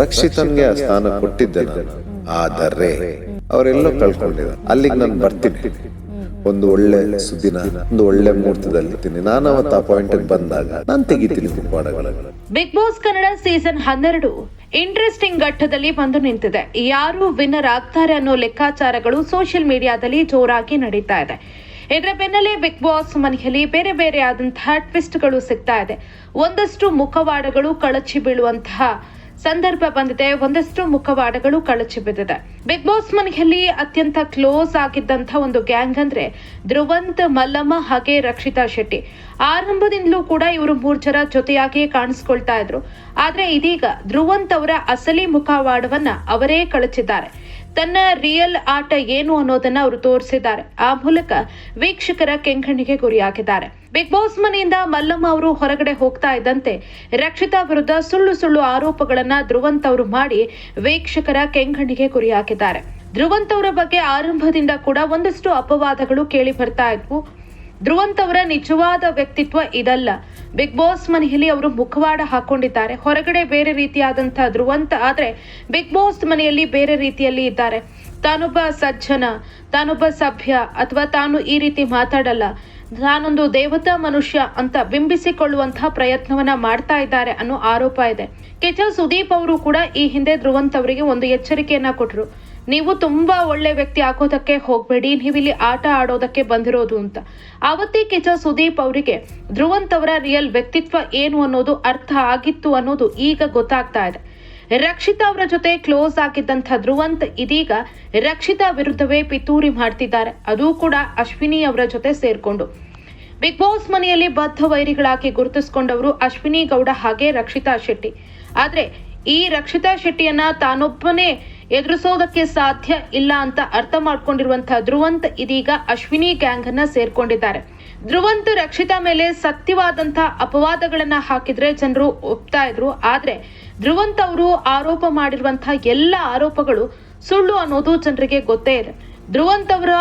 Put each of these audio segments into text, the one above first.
ರಕ್ಷಿತನ್ಗೆ ಆ ಸ್ಥಾನ ಕೊಟ್ಟಿದ್ದೆ ನಾನು. ಆದರೆ ಅವರೆಲ್ಲೋ ಕಳ್ಕೊಂಡಿದ್ದಾರೆ. ಅಲ್ಲಿಗೆ ನಾನು ಬರ್ತೀನಿ. ಒಂದು ಒಳ್ಳೆ ಸುದ್ದಿನ ಒಂದು ಒಳ್ಳೆ ಮುಹೂರ್ತದಲ್ಲಿ ಇರ್ತೀನಿ ನಾನು ಅವತ್ತು ಆ ಪಾಯಿಂಟ್ ಬಂದಾಗ ನಾನು ತೆಗಿತೀನಿ ಮುಖವಾಡಗಳನ್ನು ಬಿಗ್ ಬಾಸ್ ಕನ್ನಡ ಸೀಸನ್ ಹನ್ನೆರಡು. ಇಂಟ್ರೆಸ್ಟಿಂಗ್ ಘಟ್ಟದಲ್ಲಿ ಬಂದು ನಿಂತಿದೆ. ಯಾರು ವಿನ್ನರ್ ಆಗ್ತಾರೆ ಅನ್ನೋ ಲೆಕ್ಕಾಚಾರಗಳು ಸೋಷಿಯಲ್ ಮೀಡಿಯಾದಲ್ಲಿ ಜೋರಾಗಿ ನಡೀತಾ ಇದೆ. ಇದರ ಬೆನ್ನಲ್ಲೇ ಬಿಗ್ ಬಾಸ್ ಮನೆಯಲ್ಲಿ ಬೇರೆ ಬೇರೆ ಆದಂತಹ ಟ್ವಿಸ್ಟ್ಗಳು ಸಿಗ್ತಾ ಇದೆ. ಒಂದಷ್ಟು ಮುಖವಾಡಗಳು ಕಳಚಿ ಬೀಳುವಂತಹ ಸಂದರ್ಭ ಬಂದಿದೆ. ಒಂದಷ್ಟು ಮುಖವಾಡಗಳು ಕಳಚಿ ಬಿದ್ದಿದೆ. ಬಿಗ್ ಬಾಸ್ ಮನೆಯಲ್ಲಿ ಅತ್ಯಂತ ಕ್ಲೋಸ್ ಆಗಿದ್ದಂತ ಒಂದು ಗ್ಯಾಂಗ್ ಅಂದ್ರೆ ಧ್ರುವಂತ್, ಮಲ್ಲಮ್ಮ ಹಾಗೆ ರಕ್ಷಿತಾ ಶೆಟ್ಟಿ. ಆರಂಭದಿಂದಲೂ ಕೂಡ ಇವರು ಮೂರ್ ಜನ ಜೊತೆಯಾಗಿ ಕಾಣಿಸ್ಕೊಳ್ತಾ ಇದ್ರು. ಆದ್ರೆ ಇದೀಗ ಧ್ರುವಂತ್ ಅವರ ಅಸಲಿ ಮುಖವಾಡವನ್ನ ಅವರೇ ಕಳಚಿದ್ದಾರೆ. ತನ್ನ ರಿಯಲ್ ಆಟ ಏನು ಅನ್ನೋದನ್ನ ಅವರು ತೋರಿಸಿದ್ದಾರೆ. ಆ ಮೂಲಕ ವೀಕ್ಷಕರ ಕೆಂಗಣ್ಣಿಗೆ ಗುರಿಯಾಗಿದ್ದಾರೆ ಬಿಗ್ ಬಾಸ್ ಮನೆಯಿಂದ ಮಲ್ಲಮ್ಮ ಅವರು ಹೊರಗಡೆ ಹೋಗ್ತಾ ಇದ್ದಂತೆ ರಕ್ಷಿತಾ ವಿರುದ್ಧ ಸುಳ್ಳು ಸುಳ್ಳು ಆರೋಪಗಳನ್ನ ಧ್ರುವಂತ್ ಅವರು ಮಾಡಿ ವೀಕ್ಷಕರ ಕೆಂಗಣ್ಣಿಗೆ ಗುರಿಯಾಗಿದ್ದಾರೆ ಧ್ರುವಂತ್ ಅವರ ಬಗ್ಗೆ ಆರಂಭದಿಂದ ಕೂಡ ಒಂದಷ್ಟು ಅಪವಾದಗಳು ಕೇಳಿ ಬರ್ತಾ ಇದ್ವು. ಧ್ರುವಂತ್ ಅವರ ನಿಜವಾದ ವ್ಯಕ್ತಿತ್ವ ಇದಲ್ಲ. ಬಿಗ್ ಬಾಸ್ ಮನೆಯಲ್ಲಿ ಅವರು ಮುಖವಾಡ ಹಾಕೊಂಡಿದ್ದಾರೆ. ಹೊರಗಡೆ ಬೇರೆ ರೀತಿಯಾದಂತಹ ಧ್ರುವಂತ ಆದ್ರೆ ಬಿಗ್ ಬಾಸ್ ಮನೆಯಲ್ಲಿ ಬೇರೆ ರೀತಿಯಲ್ಲಿ ಇದ್ದಾರೆ. ತಾನೊಬ್ಬ ಸಜ್ಜನ, ತಾನೊಬ್ಬ ಸಭ್ಯ ಅಥವಾ ತಾನು ಈ ರೀತಿ ಮಾತಾಡಲ್ಲ. ನಾನೊಂದು ದೇವತಾ ಮನುಷ್ಯ ಅಂತ ಬಿಂಬಿಸಿಕೊಳ್ಳುವಂತಹ ಪ್ರಯತ್ನವನ್ನ ಮಾಡ್ತಾ ಇದ್ದಾರೆ ಅನ್ನೋ ಆರೋಪ ಇದೆ. ಕೆಚ ಸುದೀಪ್ ಅವರು ಕೂಡ ಈ ಹಿಂದೆ ಧ್ರುವಂತ್ ಅವರಿಗೆ ಒಂದು ಎಚ್ಚರಿಕೆಯನ್ನ ಕೊಟ್ಟರು ನೀವು ತುಂಬಾ ಒಳ್ಳೆ ವ್ಯಕ್ತಿ ಆಗೋದಕ್ಕೆ ಹೋಗ್ಬೇಡಿ, ನೀವಿಲ್ಲಿ ಆಟ ಆಡೋದಕ್ಕೆ ಬಂದಿರೋದು ಅಂತ. ಅವತ್ತೇ ಕಿಚ ಸುದೀಪ್ ಅವರಿಗೆ, ಧ್ರುವಂತ್ ಅವರ ರಿಯಲ್ ವ್ಯಕ್ತಿತ್ವ ಏನು ಅನ್ನೋದು ಅರ್ಥ ಆಗಿತ್ತು ಅನ್ನೋದು ಈಗ ಗೊತ್ತಾಗ್ತಾ ಇದೆ. ರಕ್ಷಿತಾ ಅವರ ಜೊತೆ ಕ್ಲೋಸ್ ಆಗಿದ್ದಂಥ ಧ್ರುವಂತ್ ಇದೀಗ ರಕ್ಷಿತಾ ವಿರುದ್ಧವೇ ಪಿತೂರಿ ಮಾಡ್ತಿದ್ದಾರೆ. ಅದು ಕೂಡ ಅಶ್ವಿನಿ ಅವರ ಜೊತೆ ಸೇರ್ಕೊಂಡು. ಬಿಗ್ ಬಾಸ್ ಮನೆಯಲ್ಲಿ ಬದ್ಧ ವೈರಿಗಳಾಗಿ ಗುರುತಿಸಿಕೊಂಡವರು ಅಶ್ವಿನಿ ಗೌಡ ಹಾಗೆ ರಕ್ಷಿತಾ ಶೆಟ್ಟಿ. ಆದರೆ ಈ ರಕ್ಷಿತಾ ಶೆಟ್ಟಿಯನ್ನ ತಾನೊಬ್ಬನೇ ಎದುರಿಸೋದಕ್ಕೆ ಸಾಧ್ಯ ಇಲ್ಲ ಅಂತ ಅರ್ಥ ಮಾಡ್ಕೊಂಡಿರುವಂತಹ ಧ್ರುವಂತ್ ಇದೀಗ ಅಶ್ವಿನಿ ಗ್ಯಾಂಗ್ ಅನ್ನ ಸೇರ್ಕೊಂಡಿದ್ದಾರೆ. ಧ್ರುವಂತ್ ರಕ್ಷಿತಾ ಮೇಲೆ ಸತ್ಯವಾದಂತಹ ಅಪವಾದಗಳನ್ನ ಹಾಕಿದ್ರೆ ಜನರು ಒಪ್ತಾ ಇದ್ರು. ಆದ್ರೆ ಧ್ರುವಂತ್ ಅವರು ಆರೋಪ ಮಾಡಿರುವಂತಹ ಎಲ್ಲ ಆರೋಪಗಳು ಸುಳ್ಳು ಅನ್ನೋದು ಜನರಿಗೆ ಗೊತ್ತೇ ಇದೆ. ಧ್ರುವಂತ್ ಅವರ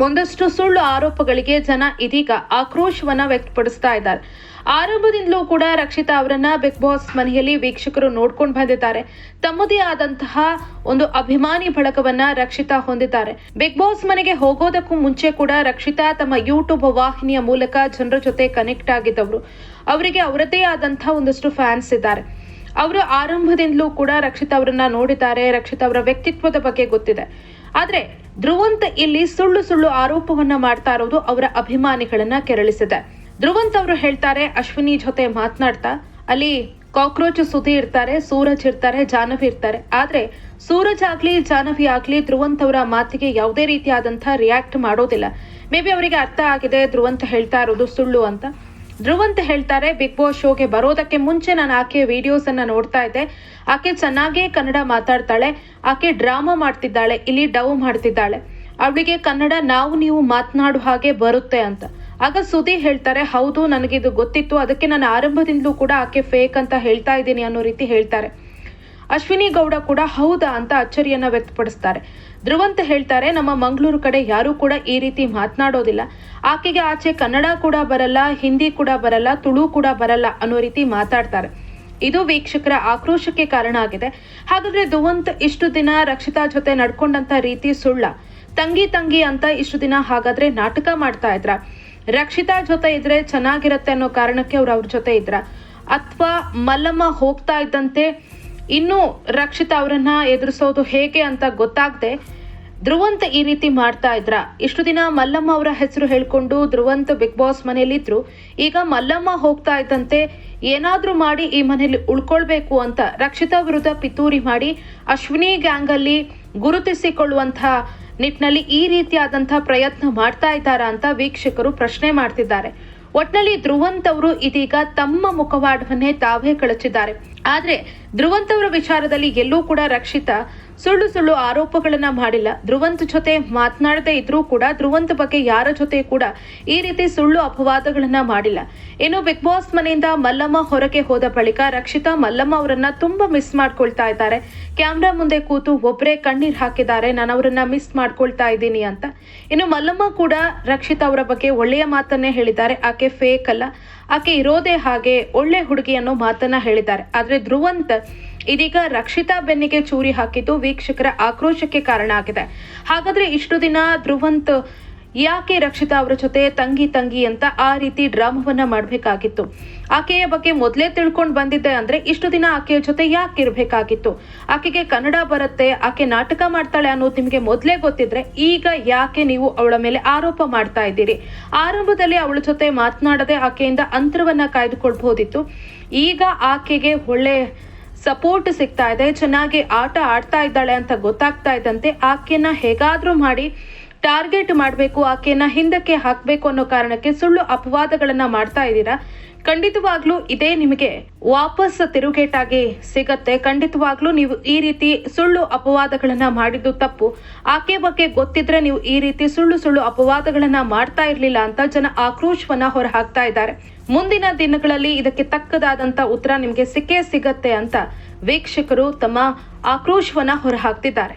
ಒಂದಷ್ಟು ಸುಳ್ಳು ಆರೋಪಗಳಿಗೆ ಜನ ಇದೀಗ ಆಕ್ರೋಶವನ್ನ ವ್ಯಕ್ತಪಡಿಸ್ತಾ ಇದ್ದಾರೆ. ಆರಂಭದಿಂದಲೂ ಕೂಡ ರಕ್ಷಿತಾ ಅವರನ್ನ ಬಿಗ್ ಬಾಸ್ ಮನೆಯಲ್ಲಿ ವೀಕ್ಷಕರು ನೋಡ್ಕೊಂಡು ಬಂದಿದ್ದಾರೆ. ತಮ್ಮದೇ ಆದಂತಹ ಒಂದು ಅಭಿಮಾನಿ ಬಳಕವನ್ನ ರಕ್ಷಿತಾ ಹೊಂದಿದ್ದಾರೆ. ಬಿಗ್ ಬಾಸ್ ಮನೆಗೆ ಹೋಗೋದಕ್ಕೂ ಮುಂಚೆ ಕೂಡ ರಕ್ಷಿತಾ ತಮ್ಮ ಯೂಟ್ಯೂಬ್ ವಾಹಿನಿಯ ಮೂಲಕ ಜನರ ಜೊತೆ ಕನೆಕ್ಟ್ ಆಗಿದ್ದವರು. ಅವರಿಗೆ ಅವರದೇ ಆದಂತಹ ಒಂದಷ್ಟು ಫ್ಯಾನ್ಸ್ ಇದ್ದಾರೆ. ಅವರು ಆರಂಭದಿಂದಲೂ ಕೂಡ ರಕ್ಷಿತಾ ಅವರನ್ನ ನೋಡಿದ್ದಾರೆ. ರಕ್ಷಿತಾ ಅವರ ವ್ಯಕ್ತಿತ್ವದ ಬಗ್ಗೆ ಗೊತ್ತಿದೆ. ಆದ್ರೆ ಧ್ರುವಂತ್ ಇಲ್ಲಿ ಸುಳ್ಳು ಸುಳ್ಳು ಆರೋಪವನ್ನ ಮಾಡ್ತಾ ಇರೋದು ಅವರ ಅಭಿಮಾನಿಗಳನ್ನ ಕೆರಳಿಸಿದೆ. ಧ್ರುವಂತ್ ಅವರು ಹೇಳ್ತಾರೆ, ಅಶ್ವಿನಿ ಜೊತೆ ಮಾತನಾಡ್ತಾ, ಅಲ್ಲಿ ಕಾಕ್ರೋಚ್ ಸುದಿ ಇರ್ತಾರೆ, ಸೂರಜ್ ಇರ್ತಾರೆ, ಜಾಹ್ನವಿ ಇರ್ತಾರೆ. ಆದ್ರೆ ಸೂರಜ್ ಆಗ್ಲಿ, ಜಾಹ್ನವಿ ಆಗ್ಲಿ, ಧ್ರುವಂತ್ ಅವರ ಮಾತಿಗೆ ಯಾವುದೇ ರೀತಿಯಾದಂತಹ ರಿಯಾಕ್ಟ್ ಮಾಡೋದಿಲ್ಲ. ಮೇ ಬಿ ಅವರಿಗೆ ಅರ್ಥ ಆಗಿದೆ, ಧ್ರುವಂತ್ ಹೇಳ್ತಾ ಇರೋದು ಸುಳ್ಳು ಅಂತ. ಧ್ರುವಂತ್ ಹೇಳ್ತಾರೆ ಬಿಗ್ ಬಾಸ್ ಶೋಗೆ ಬರೋದಕ್ಕೆ ಮುಂಚೆ ನಾನು ಆಕೆ ವಿಡಿಯೋಸ್ ಅನ್ನ ನೋಡ್ತಾ ಇದ್ದೆ. ಆಕೆ ಚೆನ್ನಾಗೇ ಕನ್ನಡ ಮಾತಾಡ್ತಾಳೆ, ಆಕೆ ಡ್ರಾಮಾ ಮಾಡ್ತಿದ್ದಾಳೆ, ಇಲ್ಲಿ ಡವ್ ಮಾಡ್ತಿದ್ದಾಳೆ. ಅವಳಿಗೆ ಕನ್ನಡ ನಾವು ನೀವು ಮಾತನಾಡೋ ಹಾಗೆ ಬರುತ್ತೆ ಅಂತ. ಆಗ ಸುದಿ ಹೇಳ್ತಾರೆ, ಹೌದು, ನನಗಿದು ಗೊತ್ತಿತ್ತು. ಅದಕ್ಕೆ ನಾನು ಆರಂಭದಿಂದಲೂ ಕೂಡ ಆಕೆ ಫೇಕ್ ಅಂತ ಹೇಳ್ತಾ ಇದ್ದೀನಿ ಅನ್ನೋ ರೀತಿ ಹೇಳ್ತಾರೆ. ಅಶ್ವಿನಿ ಗೌಡ ಕೂಡ ಹೌದಾ ಅಂತ ಅಚ್ಚರಿಯನ್ನ ವ್ಯಕ್ತಪಡಿಸ್ತಾರೆ. ಧ್ರುವಂತ ಹೇಳ್ತಾರೆ, ನಮ್ಮ ಮಂಗಳೂರು ಕಡೆ ಯಾರೂ ಕೂಡ ಈ ರೀತಿ ಮಾತನಾಡೋದಿಲ್ಲ. ಆಕೆಗೆ ಆಚೆ ಕನ್ನಡ ಕೂಡ ಬರಲ್ಲ, ಹಿಂದಿ ಕೂಡ ಬರಲ್ಲ, ತುಳು ಕೂಡ ಬರಲ್ಲ ಅನ್ನೋ ರೀತಿ ಮಾತಾಡ್ತಾರೆ. ಇದು ವೀಕ್ಷಕರ ಆಕ್ರೋಶಕ್ಕೆ ಕಾರಣ ಆಗಿದೆ. ಹಾಗಾದ್ರೆ ಧ್ರುವಂತ್ ಇಷ್ಟು ದಿನ ರಕ್ಷಿತಾ ಜೊತೆ ನಡ್ಕೊಂಡಂತ ರೀತಿ ಸುಳ್ಳ? ತಂಗಿ ತಂಗಿ ಅಂತ ಇಷ್ಟು ದಿನ ಹಾಗಾದ್ರೆ ನಾಟಕ ಮಾಡ್ತಾ ಇದ್ರ? ರಕ್ಷಿತಾ ಜೊತೆ ಇದ್ರೆ ಚೆನ್ನಾಗಿರತ್ತೆ ಅನ್ನೋ ಕಾರಣಕ್ಕೆ ಅವ್ರು ಅವ್ರ ಜೊತೆ ಇದ್ರ. ಅಥವಾ ಮಲ್ಲಮ್ಮ ಹೋಗ್ತಾ ಇದ್ದಂತೆ ಇನ್ನು ರಕ್ಷಿತಾ ಅವರನ್ನ ಎದುರಿಸೋದು ಹೇಗೆ ಅಂತ ಗೊತ್ತಾಗದೆ ಧ್ರುವಂತ ಈ ರೀತಿ ಮಾಡ್ತಾ ಇದ್ರ. ಇಷ್ಟು ದಿನ ಮಲ್ಲಮ್ಮ ಅವರ ಹೆಸರು ಹೇಳ್ಕೊಂಡು ಧ್ರುವಂತ ಬಿಗ್ ಬಾಸ್ ಮನೆಯಲ್ಲಿದ್ರು. ಈಗ ಮಲ್ಲಮ್ಮ ಹೋಗ್ತಾ ಇದ್ದಂತೆ ಏನಾದ್ರೂ ಮಾಡಿ ಈ ಮನೆಯಲ್ಲಿ ಉಳ್ಕೊಳ್ಬೇಕು ಅಂತ ರಕ್ಷಿತಾ ವಿರುದ್ಧ ಪಿತೂರಿ ಮಾಡಿ ಅಶ್ವಿನಿ ಗ್ಯಾಂಗ್ ಅಲ್ಲಿ ಗುರುತಿಸಿಕೊಳ್ಳುವಂತಹ ನಿಟ್ಟಿನಲ್ಲಿ ಈ ರೀತಿಯಾದಂತಹ ಪ್ರಯತ್ನ ಮಾಡ್ತಾ ಇದ್ದಾರಾ ಅಂತ ವೀಕ್ಷಕರು ಪ್ರಶ್ನೆ ಮಾಡ್ತಿದ್ದಾರೆ. ಒಟ್ನಲ್ಲಿ ಧ್ರುವಂತ್ ಅವರು ಇದೀಗ ತಮ್ಮ ಮುಖವಾಡವನ್ನೇ ತಾವೇ ಕಳಚಿದ್ದಾರೆ. ಆದ್ರೆ ಧ್ರುವಂತ್ ಅವರ ವಿಚಾರದಲ್ಲಿ ಎಲ್ಲೂ ಕೂಡ ರಕ್ಷಿತಾ ಸುಳ್ಳು ಸುಳ್ಳು ಆರೋಪಗಳನ್ನ ಮಾಡಿಲ್ಲ. ಧ್ರುವಂತ್ ಜೊತೆ ಮಾತನಾಡದೇ ಇದ್ರೂ ಕೂಡ ಧ್ರುವಂತ್ ಬಗ್ಗೆ ಯಾರ ಜೊತೆ ಕೂಡ ಈ ರೀತಿ ಸುಳ್ಳು ಅಪವಾದಗಳನ್ನ ಮಾಡಿಲ್ಲ. ಇನ್ನು ಬಿಗ್ ಬಾಸ್ ಮನೆಯಿಂದ ಮಲ್ಲಮ್ಮ ಹೊರಗೆ ಹೋದ ಬಳಿಕ ರಕ್ಷಿತಾ ಮಲ್ಲಮ್ಮ ಅವರನ್ನ ತುಂಬಾ ಮಿಸ್ ಮಾಡ್ಕೊಳ್ತಾ ಇದ್ದಾರೆ. ಕ್ಯಾಮ್ರಾ ಮುಂದೆ ಕೂತು ಒಬ್ಬರೇ ಕಣ್ಣೀರ್ ಹಾಕಿದ್ದಾರೆ. ನಾನು ಅವರನ್ನ ಮಿಸ್ ಮಾಡ್ಕೊಳ್ತಾ ಇದ್ದೀನಿ ಅಂತ. ಇನ್ನು ಮಲ್ಲಮ್ಮ ಕೂಡ ರಕ್ಷಿತಾ ಅವರ ಬಗ್ಗೆ ಒಳ್ಳೆಯ ಮಾತನ್ನೇ ಹೇಳಿದ್ದಾರೆ. ಆಕೆ ಫೇಕ್ ಅಲ್ಲ. ಆಕೆ ಇರೋದೇ ಹಾಗೆ ಒಳ್ಳೆ ಹುಡುಗಿ ಅನ್ನೋ ಮಾತನ್ನ ಹೇಳಿದ್ದಾರೆ. ಆದ್ರೆ ಧ್ರುವಂತ್ ಇದೀಗ ರಕ್ಷಿತಾ ಬೆನ್ನಿಗೆ ಚೂರಿ ಹಾಕಿದ್ದು ವೀಕ್ಷಕರ ಆಕ್ರೋಶಕ್ಕೆ ಕಾರಣ ಆಗಿದೆ. ಹಾಗಾದ್ರೆ ಇಷ್ಟು ದಿನ ಧ್ರುವಂತ್ ಯಾಕೆ ರಕ್ಷಿತಾ ಅವರ ಜೊತೆ ತಂಗಿ ತಂಗಿ ಅಂತ ಆ ರೀತಿ ಡ್ರಾಮವನ್ನ ಮಾಡಬೇಕಾಗಿತ್ತು? ಆಕೆಯ ಬಗ್ಗೆ ಮೊದಲೇ ತಿಳ್ಕೊಂಡು ಬಂದಿದ್ದೆ ಅಂದ್ರೆ ಇಷ್ಟು ದಿನ ಆಕೆಯ ಜೊತೆ ಯಾಕೆ ಇರಬೇಕಾಗಿತ್ತು? ಆಕೆಗೆ ಕನ್ನಡ ಬರುತ್ತೆ, ಆಕೆ ನಾಟಕ ಮಾಡ್ತಾಳೆ ಅನ್ನೋದು ನಿಮಗೆ ಮೊದಲೇ ಗೊತ್ತಿದ್ರೆ ಈಗ ಯಾಕೆ ನೀವು ಅವಳ ಮೇಲೆ ಆರೋಪ ಮಾಡ್ತಾ ಇದ್ದೀರಿ? ಆರಂಭದಲ್ಲಿ ಅವಳ ಜೊತೆ ಮಾತನಾಡದೆ ಆಕೆಯಿಂದ ಅಂತರವನ್ನ ಕಾಯ್ದುಕೊಳ್ಬಹುದಿತ್ತು ಈಗ ಆಕೆಗೆ ಒಳ್ಳೆ ಸಪೋರ್ಟ್ ಸಿಗ್ತಾ ಇದೆ, ಚೆನ್ನಾಗಿ ಆಟ ಆಡ್ತಾ ಇದ್ದಾಳೆ ಅಂತ ಗೊತ್ತಾಗ್ತಾ ಇದ್ದಂತೆ ಆಕೆಯನ್ನ ಹೇಗಾದರೂ ಮಾಡಿ ಟಾರ್ಗೆಟ್ ಮಾಡಬೇಕು, ಆಕೆಯನ್ನ ಹಿಂದಕ್ಕೆ ಹಾಕಬೇಕು ಅನ್ನೋ ಕಾರಣಕ್ಕೆ ಸುಳ್ಳು ಅಪವಾದಗಳನ್ನು ಮಾಡ್ತಾ ಇದ್ದೀರಾ? ಖಂಡಿತವಾಗ್ಲೂ ಇದೇ ನಿಮಗೆ ವಾಪಸ್ ತಿರುಗೇಟಾಗಿ ಸಿಗತ್ತೆ. ಖಂಡಿತವಾಗ್ಲೂ ನೀವು ಈ ರೀತಿ ಸುಳ್ಳು ಅಪವಾದಗಳನ್ನ ಮಾಡಿದ್ದು ತಪ್ಪು. ಆಕೆ ಬಗ್ಗೆ ಗೊತ್ತಿದ್ರೆ ನೀವು ಈ ರೀತಿ ಸುಳ್ಳು ಸುಳ್ಳು ಅಪವಾದಗಳನ್ನ ಮಾಡ್ತಾ ಇರ್ಲಿಲ್ಲ ಅಂತ ಜನ ಆಕ್ರೋಶವನ್ನ ಹೊರ ಹಾಕ್ತಾ ಇದ್ದಾರೆ. ಮುಂದಿನ ದಿನಗಳಲ್ಲಿ ಇದಕ್ಕೆ ತಕ್ಕದಾದಂತ ಉತ್ತರ ನಿಮಗೆ ಸಿಕ್ಕೇ ಸಿಗತ್ತೆ ಅಂತ ವೀಕ್ಷಕರು ತಮ್ಮ ಆಕ್ರೋಶವನ್ನ ಹೊರ ಹಾಕ್ತಿದ್ದಾರೆ